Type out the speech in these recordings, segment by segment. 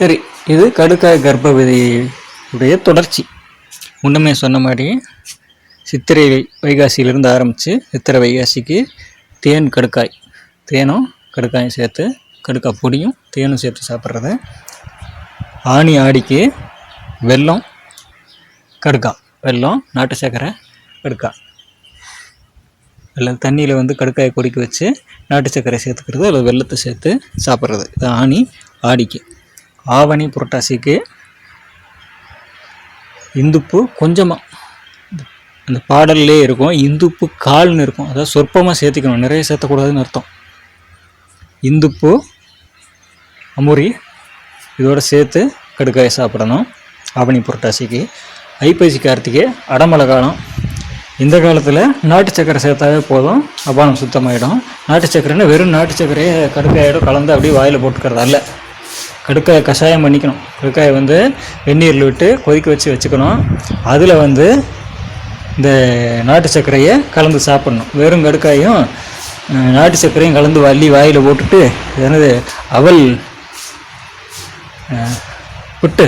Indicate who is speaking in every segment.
Speaker 1: சரி இது கடுக்காய் கர்ப்பவதியுடைய தொடர்ச்சி. முன்னமே சொன்ன மாதிரி சித்திரை வைகாசியிலிருந்து ஆரம்பித்து சித்திரை வைகாசிக்கு தேன் கடுக்காய் தேனும் கடுக்காயும் சேர்த்து கடுக்காய் பொடியும் தேனும் சேர்த்து சாப்பிட்றது. ஆனி ஆடிக்கு வெல்லம் கடுக்காய் வெல்லம் நாட்டு சர்க்கரை கடுக்காய். இல்லை தண்ணியில் வந்து கடுக்காயை கொடிக்க வச்சு நாட்டு சக்கரை சேர்த்துக்கிறது அல்லது வெள்ளத்தை சேர்த்து சாப்பிட்றது. இது ஆனி ஆடிக்கு. ஆவணி புரட்டாசிக்கு இந்துப்பு கொஞ்சமாக அந்த பாடல்லே இருக்கும் இந்துப்பு கால்னு இருக்கும். அதாவது சொற்பமாக சேர்த்திக்கணும். நிறைய சேர்த்தக்கூடாதுன்னு அர்த்தம். இந்துப்பு அமுரி இதோடு சேர்த்து கடுக்காயை சாப்பிடணும். ஆவணி புரட்டாசிக்கு. ஐப்பசி கார்த்திகை அடமலை காலம். இந்த காலத்தில் நாட்டு சக்கரை சேர்த்தாவே போதும். அபானம் சுத்தமாயிடும். நாட்டு சக்கரைன்னா வெறும் நாட்டு சக்கரையே கடுக்காயோட கலந்து அப்படியே வாயில் போட்டுக்கிறது அல்ல. கடுக்காயை கஷாயம் பண்ணிக்கணும். கடுக்காயை வந்து வெந்நீரில் விட்டு கொதிக்க வச்சு வச்சுக்கணும். அதில் வந்து இந்த நாட்டு சர்க்கரையை கலந்து சாப்பிட்ணும். வெறும் கடுக்காயும் நாட்டு சர்க்கரையும் கலந்து வள்ளி வாயில் போட்டுட்டு என்னது அவல் புட்டு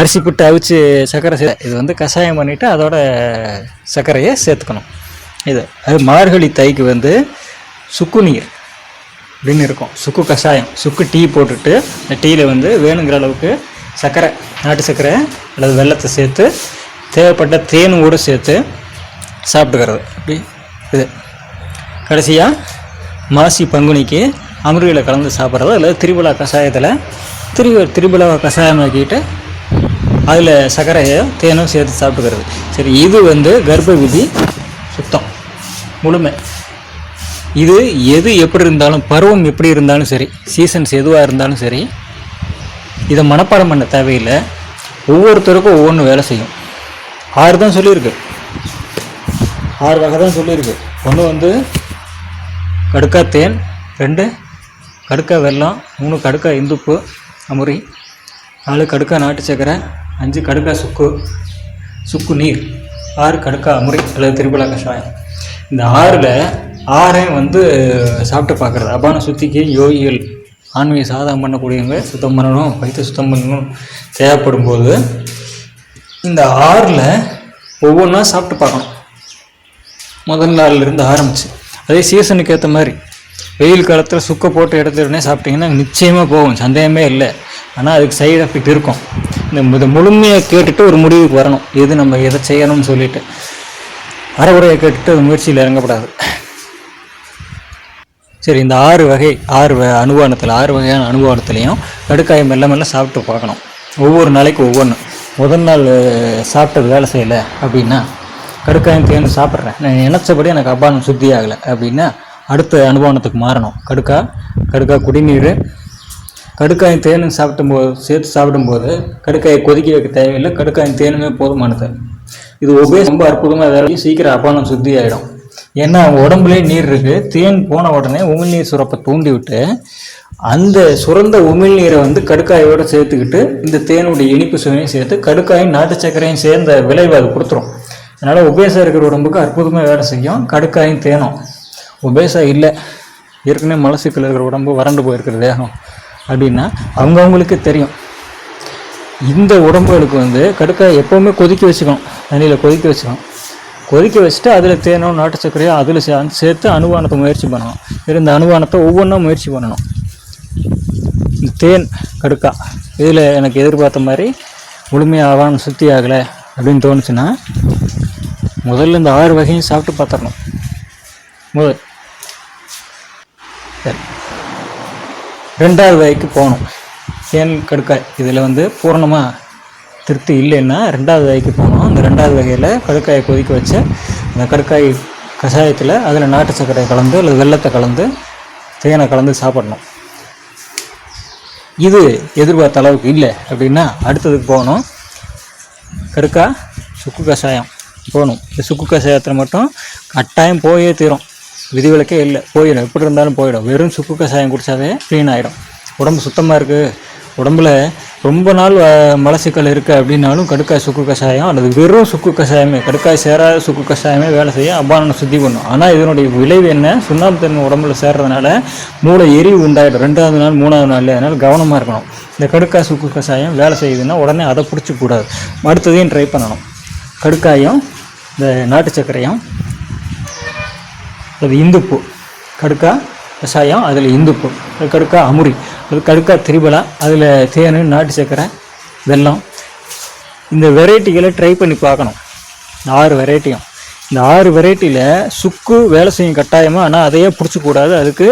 Speaker 1: அரிசி புட்டு அவிச்சு சர்க்கரை சே இது வந்து கஷாயம் பண்ணிவிட்டு அதோட சர்க்கரையை சேர்த்துக்கணும். இது அது மார்கழி தைக்கு வந்து சுக்கு நீர். அப்படின்னு இருக்கும். சுக்கு கஷாயம் சுக்கு டீ போட்டுட்டு அந்த டீயில் வந்து வேணுங்கிற அளவுக்கு சர்க்கரை நாட்டு சர்க்கரை அல்லது வெல்லத்தை சேர்த்து தேவைப்பட்ட தேனும் கூட சேர்த்து சாப்பிட்டுக்கிறது. அப்படி இது. கடைசியாக மாசி பங்குனிக்கு அமிர்தியில் கலந்து சாப்பிட்றது அல்லது திருவிழா கஷாயத்தில் திரு கஷாயம் ஆக்கிட்டு அதில் சர்க்கரையோ தேனும் சேர்த்து சாப்பிட்டுக்கிறது. சரி இது வந்து கர்ப்ப விதி சுத்தம். முழுமை. இது எது எப்படி இருந்தாலும் பருவம் எப்படி இருந்தாலும் சரி சீசன்ஸ் எதுவாக இருந்தாலும் சரி இதை மனப்பாடம் பண்ண தேவையில்லை. ஒவ்வொருத்தருக்கும் ஒவ்வொன்று வேலை செய்யும். ஆறு தான் சொல்லியிருக்கு. ஆறு வகை தான் சொல்லியிருக்கு. ஒன்று வந்து கடுக்கா தேன் ரெண்டு கடுக்கா வெல்லம் மூணு கடுக்கா இந்துப்பு அமுரி நாலு கடுக்கா நாட்டு சக்கரை அஞ்சு கடுக்கா சுக்கு சுக்கு நீர் ஆறு கடுக்கா அமுரி அல்லது திருப்பலா கஷாயம். இந்த ஆறில் ஆறையும் வந்து சாப்பிட்டு பார்க்குறது. அபான சுத்திக்கு யோகிகள் ஆன்மீக சாதகம் பண்ணக்கூடியவங்க சுத்தம் பண்ணணும் வயிற்று சுத்தம் பண்ணணும் தேவைப்படும் போது இந்த ஆறில் ஒவ்வொன்றா சாப்பிட்டு பார்க்கணும். முதல் நாள்லேருந்து ஆரம்பிச்சு. அதே சீசனுக்கு ஏற்ற மாதிரி வெயில் காலத்தில் சுக்க போட்டு எடுத்த சாப்பிட்டிங்கன்னா சாப்பிட்டீங்கன்னா நிச்சயமாக போகும் சந்தேகமே இல்லை. ஆனால் அதுக்கு சைடு எஃபெக்ட் இருக்கும். இந்த இதை முழுமையாக கேட்டுட்டு ஒரு முடிவுக்கு வரணும். எது நம்ம எதை செய்யணும்னு சொல்லிட்டு. அறகுறையை கேட்டுட்டு அது முயற்சியில் இறங்கப்படாது. சரி இந்த ஆறு வகை ஆறு வ அனுபவத்தில் ஆறு வகையான அனுபவத்துலேயும் கடுக்காயம் மெல்ல மெல்ல சாப்பிட்டு பார்க்கணும். ஒவ்வொரு நாளைக்கு ஒவ்வொன்று முதல் நாள் சாப்பிட்டது வேலை செய்யலை அப்படின்னா கடுக்காயம் தேன் சாப்பிட்றேன். நான் நினச்சபடி எனக்கு அபானம் சுத்தி ஆகலை அப்படின்னா அடுத்த அனுபவத்துக்கு மாறணும். கடுக்கா கடுக்கா குடிநீர். கடுக்காயம் தேனும் சாப்பிடும்போது சேர்த்து சாப்பிடும்போது கடுக்காயை கொதிக்க வைக்க தேவையில்லை. கடுக்காயம் தேனுமே போதுமானது. இது ஒபே ரொம்ப அற்புதமாக வேலை சீக்கிரம் அபானம் சுத்தி ஆகிடும் ஏன்னா உடம்புலே உடம்புலேயே நீர் இருக்கு. தேன் போன உடனே உமிழ்நீர் சுரப்பை தூண்டிவிட்டு அந்த சுரந்த உமிழ்நீரை வந்து கடுக்காயோட சேர்த்துக்கிட்டு இந்த தேனுடைய இனிப்பு சுவையும் சேர்த்து கடுக்காயும் நாட்டு சர்க்கரையும் சேர்ந்த விளைவு அது கொடுத்துரும். அதனால் உபேசம் இருக்கிற உடம்புக்கு அற்புதமாக வேலை செய்யும். கடுக்காயும் தேனும். உபேசம் இல்லை. ஏற்கனவே மலசிக்கல் இருக்கிற உடம்பு வறண்டு போயிருக்கிற தேகம் அப்படின்னா அவங்கவுங்களுக்கு தெரியும். இந்த உடம்புகளுக்கு வந்து கடுக்காய் எப்போவுமே கொதிக்க வச்சுக்கணும். தண்ணியில் கொதிக்க வச்சுக்கணும். கொதிக்க வச்சுட்டு அதில் தேனோ நாட்டு சர்க்கரையோ அதில் சேர்த்து அனுமானத்தை முயற்சி பண்ணணும். இருந்த அனுமானத்தை ஒவ்வொன்றா முயற்சி பண்ணணும். இந்த தேன் கடுக்கா இதில் எனக்கு எதிர்பார்த்த மாதிரி முழுமையாக ஆவான் சுத்தி ஆகலை அப்படின்னு தோணுச்சுன்னா முதல்ல இந்த ஆறு வகையும் சாப்பிட்டு பார்த்துடணும். முதல். சரி. ரெண்டாவது வகைக்கு போகணும். தேன் கடுக்காய் இதில் வந்து பூரணமாக திருப்தி இல்லைன்னா ரெண்டாவது வகைக்கு போகணும் அந்த ரெண்டாவது வகையில் கடுக்காயை கொதிக்க வச்சு அந்த கடுக்காய் கஷாயத்தில் அதில் நாட்டு சர்க்கரை கலந்து அல்லது வெள்ளத்தை கலந்து தேனை கலந்து சாப்பிடணும். இது எதிர்பார்த்த அளவுக்கு இல்லை அப்படின்னா அடுத்ததுக்கு போகணும். கடுக்கா சுக்கு கஷாயம் போகணும். இந்த சுக்கு கஷாயத்தில் மட்டும் கட்டாயம் போயே தீரும். விதிவிலக்கே இல்லை. போயிடும். எப்படி இருந்தாலும் போயிடும். வெறும் சுக்கு கஷாயம் குடித்தாவே க்ளீன் ஆகிடும் உடம்பு சுத்தமாக இருக்குது உடம்புல ரொம்ப நாள் மலசிக்கல் மலச்சிக்கல் இருக்குது அப்படின்னாலும் கடுக்காய் சுக்கு கஷாயம் அல்லது வெறும் சுக்கு கஷாயமே கடுக்காய் சேராத சுக்கு கஷாயமே வேலை செய்ய அபானனை சுத்தி பண்ணும். ஆனால் இதனுடைய விளைவு என்ன? சுண்ணாம்பு உடம்புல சேர்றதுனால மூளை எரிவு உண்டாயிடும். ரெண்டாவது நாள் மூணாவது நாள் அதனால் கவனமாக இருக்கணும். இந்த கடுக்காய் சுக்கு கஷாயம் வேலை செய்யுதுன்னா உடனே அதை பிடிச்சிக்கூடாது அடுத்ததையும் ட்ரை பண்ணணும். கடுக்காயும் இந்த நாட்டு சர்க்கரையும் அது இந்துப்பு. கடுக்கா கஷாயம் அதில் இந்துப்பு. கடுக்கா அமுரி. கடுக்கா திரிபலா அதில் தேன் நாட்டு சர்க்கரை வெல்லம். இந்த வெரைட்டிகளை ட்ரை பண்ணி பார்க்கணும். இந்த ஆறு வெரைட்டியும். இந்த ஆறு வெரைட்டியில் சுக்கு வேலை செய்யும் கட்டாயமாக ஆனால் அதையே பிடிச்சக்கூடாது அதுக்கு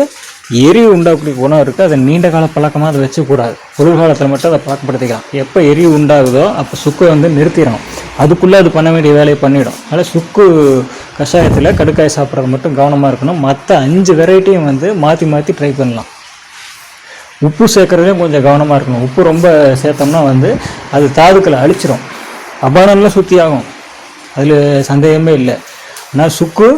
Speaker 1: எரிவு உண்டாக்கூடிய குணம் இருக்குது அதை நீண்ட கால பழக்கமாக அதை வச்சக்கூடாது குளிர்காலத்தில் மட்டும் அதை பழக்கப்படுத்திக்கலாம். எப்போ எரி உண்டாகுதோ அப்போ சுக்கை வந்து நிறுத்திடணும். அதுக்குள்ளே அது பண்ண வேண்டிய வேலையை பண்ணிடும். அதனால் சுக்கு கஷாயத்தில் கடுக்காய் சாப்பிட்றது மட்டும் கவனமாக இருக்கணும். மற்ற அஞ்சு வெரைட்டியும் வந்து மாற்றி மாற்றி ட்ரை பண்ணலாம். உப்பு சேர்க்குறதுலையும் கொஞ்சம் கவனமாக இருக்கணும். உப்பு ரொம்ப சேர்த்தோம்னா வந்து அது தாதுக்களை அழிச்சிரும். அபானம்லாம் சுற்றி ஆகும். அதில் சந்தேகமே இல்லை. ஆனால் சுக்கு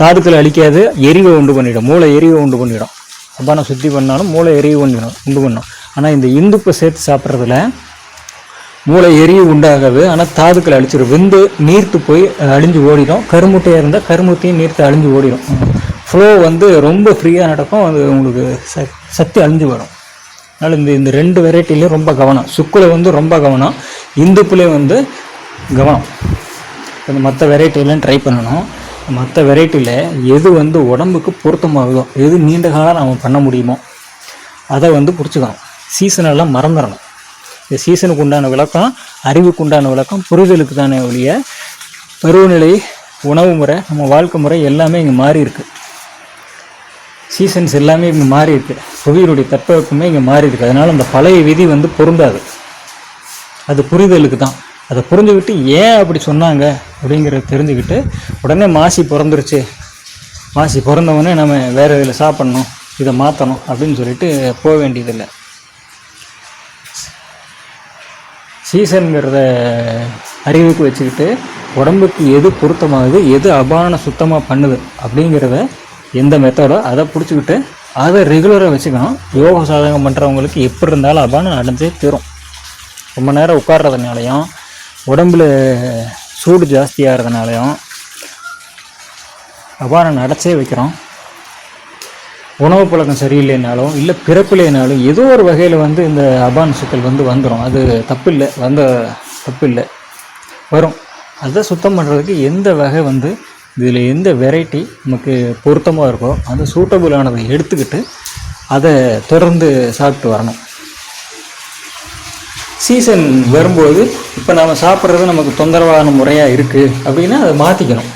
Speaker 1: தாதுக்களை அழிக்காது எரிவை உண்டு பண்ணிடும். மூளை எரிவை உண்டு பண்ணிடும். அபானம் சுத்தி பண்ணாலும் மூளை எரிவு பண்ணிடும் உண்டு பண்ணும். ஆனால் இந்த இந்துப்பை சேர்த்து சாப்பிட்றதுல மூளை எரிவு உண்டாகாது. ஆனால் தாதுக்களை அழிச்சிடும் வெந்து நீர்த்து போய் அழிஞ்சு ஓடிடும். கருமுட்டையாக இருந்தால் கருமுட்டையும் நீர்த்து அழிஞ்சு ஓடிடும் ஃப்ளோ வந்து ரொம்ப ஃப்ரீயாக நடக்கும். அது உங்களுக்கு ச சக்தி அழிஞ்சு வரும். அதனால் இந்த இந்த ரெண்டு வெரைட்டிலையும் ரொம்ப கவனம். சுக்குல வந்து ரொம்ப கவனம். இந்துப்புலேயும் வந்து கவனம். இந்த மற்ற வெரைட்டிலாம் ட்ரை பண்ணணும். மற்ற வெரைட்டியில் எது வந்து உடம்புக்கு பொருத்தமாகுதோ எது நீண்ட காலம் நம்ம பண்ண முடியுமோ அதை வந்து பிடிச்சிக்கணும். சீசனெல்லாம் மறந்துடணும். இந்த சீசனுக்கு உண்டான விளக்கம் அறிவுக்கு உண்டான விளக்கம் புரிதலுக்கு தானே ஒழிய பருவநிலை உணவு முறை நம்ம வாழ்க்கை முறை எல்லாமே இங்கே மாறி இருக்குது சீசன்ஸ் எல்லாமே இங்கே மாறி இருக்கு. புவியினுடைய தட்பவெப்பமே இங்கே மாறி இருக்கு. அதனால் அந்த பழைய விதி வந்து பொருந்தாது. அது புரிதலுக்கு தான். அதை புரிஞ்சுக்கிட்டு ஏன் அப்படி சொன்னாங்க அப்படிங்கிறத தெரிஞ்சுக்கிட்டு உடனே மாசி பிறந்துருச்சு. மாசி பிறந்தவொடனே நம்ம வேறு இதில் சாப்பிட்ணும் இதை மாற்றணும் அப்படின்னு சொல்லிட்டு போக வேண்டியதில்லை. சீசனுங்கிறத அறிவுக்கு வச்சுக்கிட்டு உடம்புக்கு எது பொருத்தமாகுது எது அபான சுத்தமாக பண்ணுது அப்படிங்கிறத எந்த மெத்தடோ அதை பிடிச்சிக்கிட்டு அதை ரெகுலராக வச்சுக்கணும். யோக சாதகம் பண்ணுறவங்களுக்கு எப்படி இருந்தாலும் அபானம் அடைஞ்சே தீரும். ரொம்ப நேரம் உட்கார்றதுனாலையும் உடம்புல சூடு ஜாஸ்தியாகிறதுனாலையும் அபானம் நடச்சே வைக்கிறோம். உணவு பழக்கம் சரியில்லைனாலும் இல்லை பிறப்பில்லைனாலும் ஏதோ ஒரு வகையில் வந்து இந்த அபான சிக்கல் வந்து வந்துடும் அது தப்பில்லை வந்த தப்பில்லை. வரும். அதை சுத்தம் பண்ணுறதுக்கு எந்த வகை வந்து இதில் எந்த வெரைட்டி நமக்கு பொருத்தமாக இருக்கோ அந்த சூட்டபுளானதை எடுத்துக்கிட்டு அதை தொடர்ந்து சாப்பிட்டு வரணும். சீசன் வரும்போது இப்போ நம்ம சாப்பிட்றது நமக்கு தொந்தரவான முறையாக இருக்குது அப்படின்னா அதை மாற்றிக்கணும்